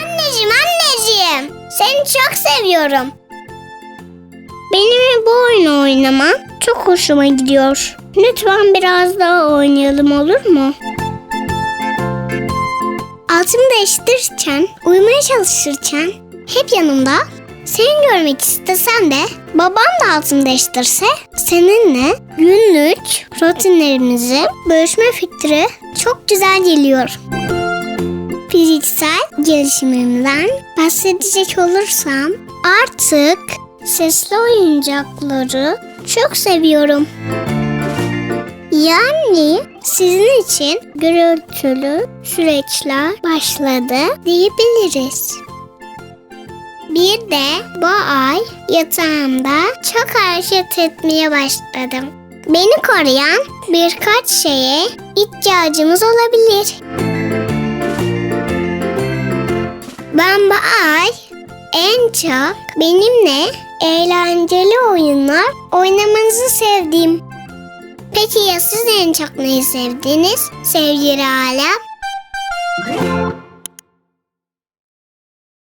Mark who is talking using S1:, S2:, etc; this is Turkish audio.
S1: Anneciğim anneciğim seni çok seviyorum. Benimle bu oyunu oynaman çok hoşuma gidiyor. Lütfen biraz daha oynayalım olur mu? Altımı değiştirirken, uyumaya çalışırken hep yanımda seni görmek istesem de babam da altımı değiştirse seninle günlük rutinlerimizi bölüşme fikri çok güzel geliyor. Fiziksel gelişimimden bahsedecek olursam artık sesli oyuncakları çok seviyorum. Yani sizin için gürültülü süreçler başladı diyebiliriz. Bir de bu ay yatağımda çok hareket etmeye başladım. Beni koruyan birkaç şeye ihtiyacımız olabilir. Ben bu ay en çok benimle eğlenceli oyunlar oynamanızı sevdim. Peki ya siz en çok neyi sevdiniz sevgili alem?